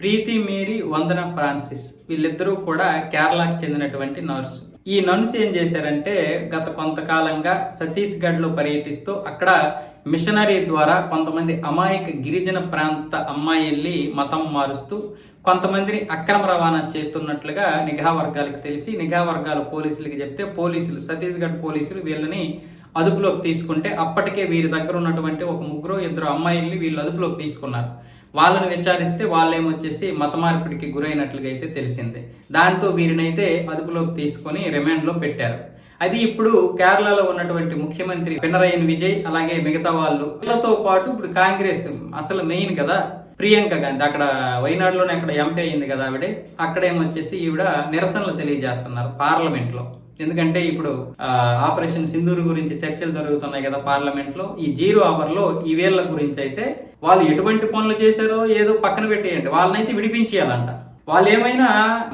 ప్రీతి Mary వందన Francis వీళ్ళిద్దరూ కూడా కేరళకు చెందినటువంటి నర్సు. ఈ నర్సు ఏం చేశారంటే గత కొంతకాలంగా ఛత్తీస్గఢ్లో పర్యటిస్తూ అక్కడ మిషనరీ ద్వారా కొంతమంది అమాయక గిరిజన ప్రాంత అమ్మాయిల్ని మతం మారుస్తూ కొంతమందిని అక్రమ రవాణా చేస్తున్నట్లుగా నిఘా వర్గాలకు తెలిసి నిఘా వర్గాలు పోలీసులకి చెప్తే పోలీసులు ఛత్తీస్గఢ్ పోలీసులు వీళ్ళని అదుపులోకి తీసుకుంటే అప్పటికే వీరి దగ్గర ఉన్నటువంటి ఒక ముగ్గురు ఇద్దరు అమ్మాయిల్ని వీళ్ళు అదుపులోకి తీసుకున్నారు. వాళ్ళని విచారిస్తే వాళ్ళేమొచ్చేసి మత మార్పిడికి గురైనట్లుగా అయితే తెలిసింది. దాంతో వీరినైతే అదుపులోకి తీసుకొని రిమాండ్లో పెట్టారు. అది ఇప్పుడు కేరళలో ఉన్నటువంటి ముఖ్యమంత్రి పినరయి విజయ్ అలాగే మిగతా వాళ్ళు వీళ్ళతో పాటు ఇప్పుడు కాంగ్రెస్ అసలు మెయిన్ కదా ప్రియాంక గాంధీ. అక్కడ వైనాడులోనే అక్కడ ఎంపీ అయింది కదా ఆవిడే. అక్కడేమొచ్చేసి ఈవిడ నిరసనలు తెలియజేస్తున్నారు పార్లమెంట్లో. ఎందుకంటే ఇప్పుడు ఆ, ఆపరేషన్ సింధూరు గురించి చర్చలు జరుగుతున్నాయి కదా పార్లమెంట్లో ఈ జీరో అవర్లో ఈ వేళ్ళ గురించి అయితే వాళ్ళు ఎటువంటి పనులు చేశారో ఏదో పక్కన పెట్టేయండి. వాళ్ళనైతే విడిపించేయాలంట. వాళ్ళు ఏమైనా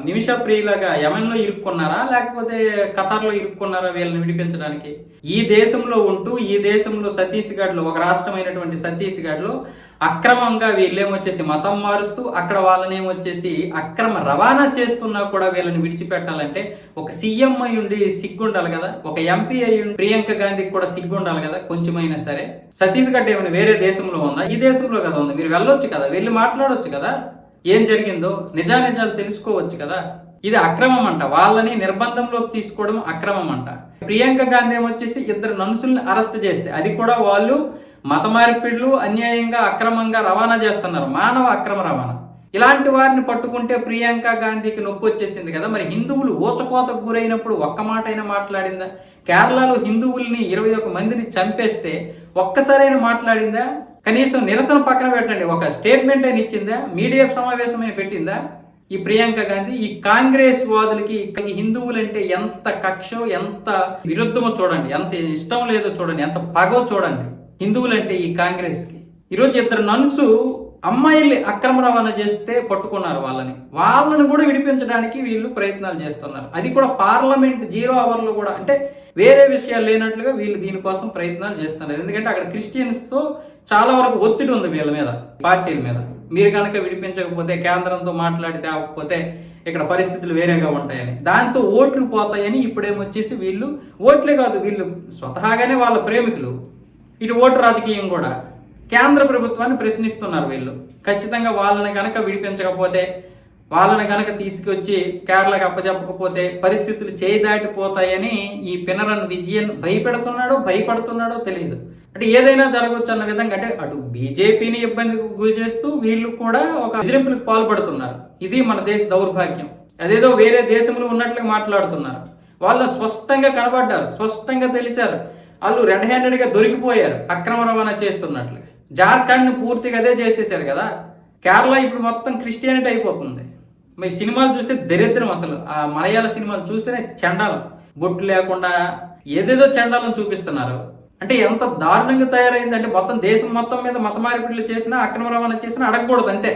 నిమిష ప్రియులాగా యమన్లో ఇరుక్కున్నారా? లేకపోతే ఖతార్లో ఇరుక్కున్నారా వీళ్ళని విడిపించడానికి? ఈ దేశంలో ఉంటూ ఈ దేశంలో ఛత్తీస్గఢ్లో ఒక రాష్ట్రమైనటువంటి ఛత్తీస్గఢ్లో అక్రమంగా వీళ్ళేమొచ్చేసి మతం మారుస్తూ అక్కడ వాళ్ళని ఏమొచ్చేసి అక్రమ రవాణా చేస్తున్నా కూడా వీళ్ళని విడిచిపెట్టాలంటే ఒక సీఎం అయి ఉండి సిగ్గుండాలి కదా? ఒక ఎంపీ అయి ఉండి ప్రియాంక గాంధీకి కూడా సిగ్గుండాలి కదా? కొంచెమైనా సరే. ఛత్తీస్గఢ్ ఏమైనా వేరే దేశంలో ఉందా? ఈ దేశంలో కదా ఉంది. మీరు వెళ్ళొచ్చు కదా? వెళ్ళి మాట్లాడొచ్చు కదా? ఏం జరిగిందో నిజానిజాలు తెలుసుకోవచ్చు కదా? ఇది అక్రమం అంట వాళ్ళని నిర్బంధంలోకి తీసుకోవడం అక్రమం అంట ప్రియాంక గాంధీ వచ్చేసి ఇద్దరు నన్సుల్ని అరెస్ట్ చేస్తే అది కూడా వాళ్ళు మత మార్పిడులు అన్యాయంగా అక్రమంగా రవాణా చేస్తున్నారు. మానవ అక్రమ రవాణా. ఇలాంటి వారిని పట్టుకుంటే ప్రియాంక గాంధీకి నొప్పి వచ్చేసింది కదా. మరి హిందువులు ఊచకోతకు గురైనప్పుడు ఒక్క మాట అయినా మాట్లాడిందా? కేరళలో హిందువుల్ని ఇరవై ఒక మందిని చంపేస్తే ఒక్కసారైనా మాట్లాడిందా? కనీసం నిరసన పక్కన పెట్టండి. ఒక స్టేట్మెంట్ అని ఇచ్చిందా? మీడియా సమావేశం పెట్టిందా? ఈ ప్రియాంక గాంధీ ఈ కాంగ్రెస్ వాదులకి హిందువులంటే ఎంత కక్షో ఎంత విరుద్ధమో చూడండి. ఎంత ఇష్టం లేదో చూడండి. ఎంత పగో చూడండి. హిందువులంటే ఈ కాంగ్రెస్కి. ఈరోజు ఇద్దరు నన్సు అమ్మాయిల్ని అక్రమ రవాణా చేస్తే పట్టుకున్నారు వాళ్ళని. వాళ్ళని కూడా విడిపించడానికి వీళ్ళు ప్రయత్నాలు చేస్తున్నారు. అది కూడా పార్లమెంట్ జీరో అవర్లో కూడా. అంటే వేరే విషయాలు లేనట్లుగా వీళ్ళు దీనికోసం ప్రయత్నాలు చేస్తున్నారు. ఎందుకంటే అక్కడ క్రిస్టియన్స్తో చాలా వరకు ఒత్తిడి ఉంది వీళ్ళ మీద పార్టీల మీద. మీరు కనుక విడిపించకపోతే కేంద్రంతో మాట్లాడితే తేవకపోతే ఇక్కడ పరిస్థితులు వేరేగా ఉంటాయని. దాంతో ఓట్లు పోతాయని ఇప్పుడేమొచ్చేసి వీళ్ళు ఓట్లే కాదు వీళ్ళు స్వతహాగానే వాళ్ళ ప్రేమికులు. ఇటు ఓటు రాజకీయం కూడా. కేంద్ర ప్రభుత్వాన్ని ప్రశ్నిస్తున్నారు వీళ్ళు. ఖచ్చితంగా వాళ్ళని కనుక విడిపించకపోతే వాళ్ళని కనుక తీసుకొచ్చి కేరళకి అప్పచెప్పకపోతే పరిస్థితులు చేయి దాటిపోతాయని ఈ పినరన్ విజయన్ భయపెడుతున్నాడో భయపడుతున్నాడో తెలియదు. అంటే ఏదైనా జరగవచ్చు అన్న విధంగా అంటే అటు బీజేపీని ఇబ్బందికి గురి చేస్తూ వీళ్ళు కూడా ఒక ఎదిరింపులకు పాల్పడుతున్నారు. ఇది మన దేశ దౌర్భాగ్యం. అదేదో వేరే దేశంలో ఉన్నట్లుగా మాట్లాడుతున్నారు. వాళ్ళు స్పష్టంగా కనబడ్డారు స్పష్టంగా తెలిసారు. వాళ్ళు రెడ్ హ్యాండెడ్గా దొరికిపోయారు అక్రమ రవాణా చేస్తున్నట్లు జార్ఖండ్ని పూర్తిగా అదే చేసేసారు కదా. కేరళ ఇప్పుడు మొత్తం క్రిస్టియానిటీ అయిపోతుంది. మీ సినిమాలు చూస్తే దరిద్రం అసలు. ఆ మలయాళ సినిమాలు చూస్తేనే చండాలం. బొట్టు లేకుండా ఏదేదో చండాలం చూపిస్తున్నారు. అంటే ఎంత దారుణంగా తయారైంది అంటే మొత్తం దేశం మొత్తం మీద మత మార్పిడులు చేసినా అక్రమ రవాణా చేసినా అడగకూడదు అంతే.